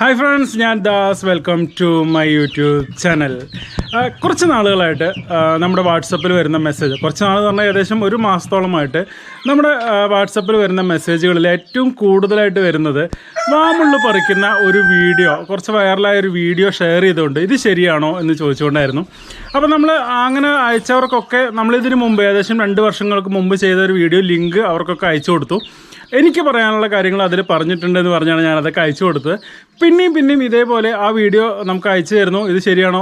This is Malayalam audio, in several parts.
ഹായ് ഫ്രണ്ട്സ് ഞാൻ Das. Welcome to my YouTube channel കുറച്ച് നാളുകളായിട്ട് നമ്മുടെ വാട്സപ്പിൽ വരുന്ന മെസ്സേജ് കുറച്ച് നാൾ പറഞ്ഞാൽ ഏകദേശം ഒരു മാസത്തോളമായിട്ട് നമ്മുടെ വാട്സപ്പിൽ വരുന്ന മെസ്സേജുകളിൽ ഏറ്റവും കൂടുതലായിട്ട് വരുന്നത് വാമുള്ളു പറിക്കുന്ന ഒരു വീഡിയോ കുറച്ച് വൈറലായ ഒരു വീഡിയോ ഷെയർ ചെയ്തുകൊണ്ട് ഇത് ശരിയാണോ എന്ന് ചോദിച്ചുകൊണ്ടായിരുന്നു. അപ്പോൾ നമ്മൾ അങ്ങനെ അയച്ചവർക്കൊക്കെ നമ്മളിതിന് മുമ്പ് ഏകദേശം രണ്ട് വർഷങ്ങൾക്ക് മുമ്പ് ചെയ്ത ഒരു വീഡിയോ ലിങ്ക് അവർക്കൊക്കെ അയച്ചു കൊടുത്തു. എനിക്ക് പറയാനുള്ള കാര്യങ്ങൾ അതിൽ പറഞ്ഞിട്ടുണ്ടെന്ന് പറഞ്ഞാണ് ഞാനതൊക്കെ അയച്ചു കൊടുത്തത്. പിന്നെയും പിന്നെയും ഇതേപോലെ ആ വീഡിയോ നമുക്ക് അയച്ചു തരുന്നു. ഇത് ശരിയാണോ?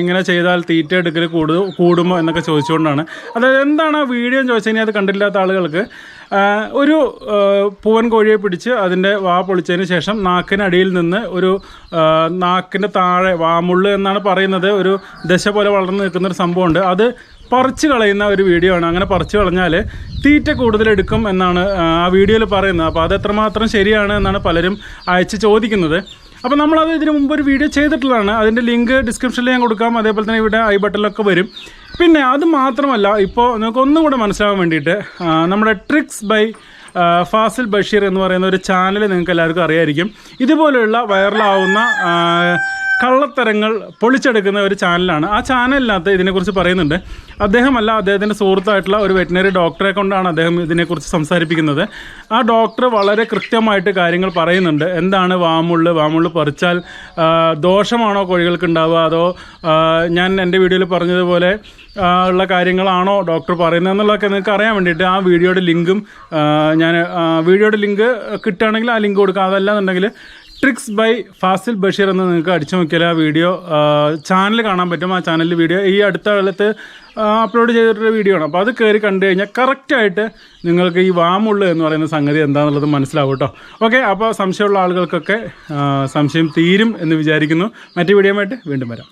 ഇങ്ങനെ ചെയ്താൽ തീറ്റ എടുക്കൽ കൂടു കൂടുമോ എന്നൊക്കെ ചോദിച്ചുകൊണ്ടാണ്. അതായത് എന്താണ് ആ വീഡിയോ എന്ന് ചോദിച്ചു കഴിഞ്ഞാൽ അത് കണ്ടില്ലാത്ത ആളുകൾക്ക് ഒരു പൂവൻ കോഴിയെ പിടിച്ച് അതിന്റെ വാ പൊളിച്ചതിന് ശേഷം നാക്കിനടിയിൽ നിന്ന് ഒരു നാക്കിന്റെ താഴെ വാമുള്ളു എന്നാണ് പറയുന്നത്. ഒരു ദശ പോലെ വളർന്നു നിൽക്കുന്ന ഒരു സംഭവമുണ്ട്. അത് പറിച്ച് കളയുന്ന ഒരു വീഡിയോ ആണ്. അങ്ങനെ പറിച്ച് കളഞ്ഞാൽ തീറ്റ കൂടുതലെടുക്കും എന്നാണ് ആ വീഡിയോയിൽ പറയുന്നത്. അപ്പോൾ അത് എത്രമാത്രം ശരിയാണ് എന്നാണ് പലരും അയച്ച് ചോദിക്കുന്നത്. അപ്പോൾ നമ്മളത് ഇതിന് മുമ്പ് ഒരു വീഡിയോ ചെയ്തിട്ടുള്ളതാണ്. അതിന്റെ ലിങ്ക് ഡിസ്ക്രിപ്ഷനിൽ ഞാൻ കൊടുക്കാം. അതേപോലെ തന്നെ ഇവിടെ ഐ ബട്ടണിലൊക്കെ വരും. പിന്നെ അത് മാത്രമല്ല ഇപ്പോൾ നിങ്ങൾക്ക് ഒന്നും കൂടെ മനസ്സിലാവാൻ വേണ്ടിയിട്ട് നമ്മുടെ ട്രിക്സ് ബൈ ഫാസിൽ ബഷീർ എന്ന് പറയുന്ന ഒരു ചാനൽ നിങ്ങൾക്ക് എല്ലാവർക്കും അറിയായിരിക്കും. ഇതുപോലെയുള്ള വൈറലാവുന്ന കള്ളത്തരങ്ങൾ പൊളിച്ചെടുക്കുന്ന ഒരു ചാനലാണ്. ആ ചാനലിനകത്ത് ഇതിനെക്കുറിച്ച് പറയുന്നുണ്ട്. അദ്ദേഹമല്ല അദ്ദേഹത്തിന്റെ സുഹൃത്തായിട്ടുള്ള ഒരു വെറ്റിനറി ഡോക്ടറെ കൊണ്ടാണ് അദ്ദേഹം ഇതിനെക്കുറിച്ച് സംസാരിപ്പിക്കുന്നത്. ആ ഡോക്ടർ വളരെ കൃത്യമായിട്ട് കാര്യങ്ങൾ പറയുന്നുണ്ട്. എന്താണ് വാമുള്ള്? വാമുള്ള് പറിച്ചാൽ ദോഷമാണോ കോഴികൾക്ക് ഉണ്ടാവുക അതോ ഞാൻ എന്റെ വീഡിയോയിൽ പറഞ്ഞതുപോലെ ഉള്ള കാര്യങ്ങളാണോ ഡോക്ടർ പറയുന്നത് എന്നുള്ളതൊക്കെ നിങ്ങൾക്ക് അറിയാൻ വേണ്ടിയിട്ട് ആ വീഡിയോയുടെ ലിങ്കും ഞാൻ വീഡിയോയുടെ ലിങ്ക് കിട്ടുകയാണെങ്കിൽ ആ ലിങ്ക് കൊടുക്കുക അതല്ല അതല്ലാന്നുണ്ടെങ്കിൽ ട്രിക്സ് ബൈ ഫാസിൽ ബഷീർ എന്ന് നിങ്ങൾക്ക് അടിച്ചു നോക്കിയാൽ ആ വീഡിയോ ചാനൽ കാണാൻ പറ്റും. ആ ചാനലിൽ വീഡിയോ ഈ അടുത്ത കാലത്ത് അപ്ലോഡ് ചെയ്തിട്ടൊരു വീഡിയോ ആണ്. അപ്പോൾ അത് കയറി കണ്ടു കഴിഞ്ഞാൽ കറക്റ്റായിട്ട് നിങ്ങൾക്ക് ഈ വാമുള്ളു എന്ന് പറയുന്ന സംഗതി എന്താണെന്നുള്ളത് മനസ്സിലാവും കേട്ടോ. ഓക്കെ അപ്പോൾ സംശയമുള്ള ആളുകൾക്കൊക്കെ സംശയം തീരും എന്ന് വിചാരിക്കുന്നു. മറ്റു വീഡിയോ വീണ്ടും വരാം.